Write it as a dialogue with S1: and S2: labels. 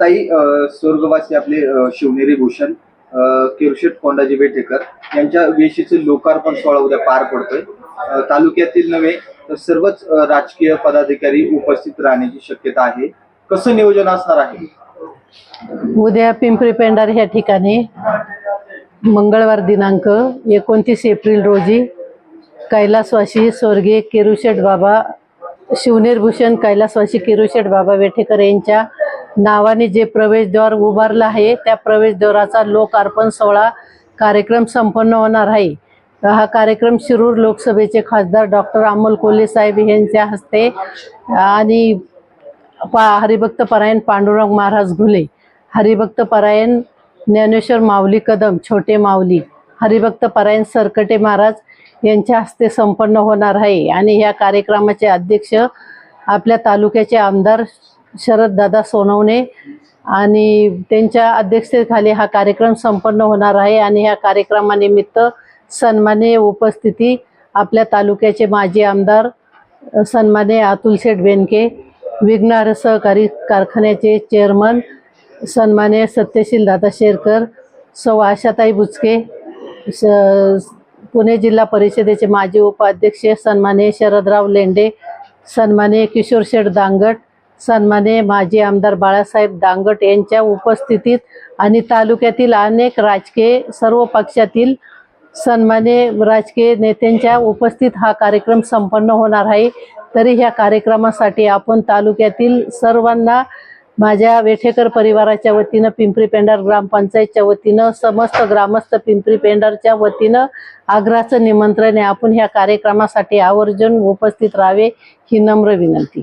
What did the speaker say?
S1: ताई स्वर्गवासी आपले शिवनेरी भूषण किरशेट कोंडाजी बेटेकर यांच्या वेशीचे लोकार्पण सोहळा उद्या पार पडतोय. तालुक्यातील नव्हे तर सर्वच राजकीय पदाधिकारी उपस्थित राहण्याची शक्यता आहे. कसं नियोजन असणार आहे?
S2: उद्या पिंपरी पेंडार ह्या ठिकाणी मंगळवार दिनांक एकोणतीस एप्रिल रोजी कैलासवासी स्वर्गीय केरुशेठ बाबा शिवनेर भूषण कैलासवासी केरुशेठ बाबा वेठेकर यांच्या नावाने जे प्रवेशद्वार उभारलं आहे त्या प्रवेशद्वाराचा लोकार्पण सोहळा कार्यक्रम संपन्न होणार आहे. हा कार्यक्रम शिरूर लोकसभेचे खासदार डॉक्टर अमोल कोल्हे साहेब यांच्या हस्ते आणि पा हरिभक्त परायण पांडुरंग महाराज घुले हरिभक्त परायण ज्ञानेश्वर माऊली कदम छोटे माऊली हरिभक्त परायण सरकटे महाराज यांच्या हस्ते संपन्न होणार आहे. आणि ह्या कार्यक्रमाचे अध्यक्ष आपल्या तालुक्याचे आमदार शरददादा सोनवणे आणि त्यांच्या अध्यक्षतेखाली हा कार्यक्रम संपन्न होणार आहे आणि ह्या कार्यक्रमानिमित्त सन्माननीय उपस्थिती आपल्या तालुक्याचे माजी आमदार सन्माने अतुल शेठ बेनके विघ्नहर सहकारी कारखान्याचे चेअरमन सन्माने सत्यशील दादा शेरकर सौ आशाताई बुचके स- पुणे जिल्हा परिषदेचे माजी उपाध्यक्ष सन्माने शरदराव लेंडे सन्माने किशोर शेठ दांगट सन्माने माजी आमदार बाळासाहेब दांगट यांच्या उपस्थितीत आणि तालुक्यातील अनेक राजकीय सर्व पक्षातील सन्माने राजकीय नेत्यांच्या उपस्थित हा कार्यक्रम संपन्न होणार आहे. तरी ह्या कार्यक्रमासाठी आपण तालुक्यातील सर्वांना माझ्या वेठेकर परिवाराच्या वतीनं पिंपरी पेंढार ग्रामपंचायतच्या वतीनं समस्त ग्रामस्थ पिंपरी पेंढारच्या वतीनं आग्रहाचं निमंत्रण आहे. आपण ह्या कार्यक्रमासाठी आवर्जून उपस्थित राहावे ही नम्र विनंती.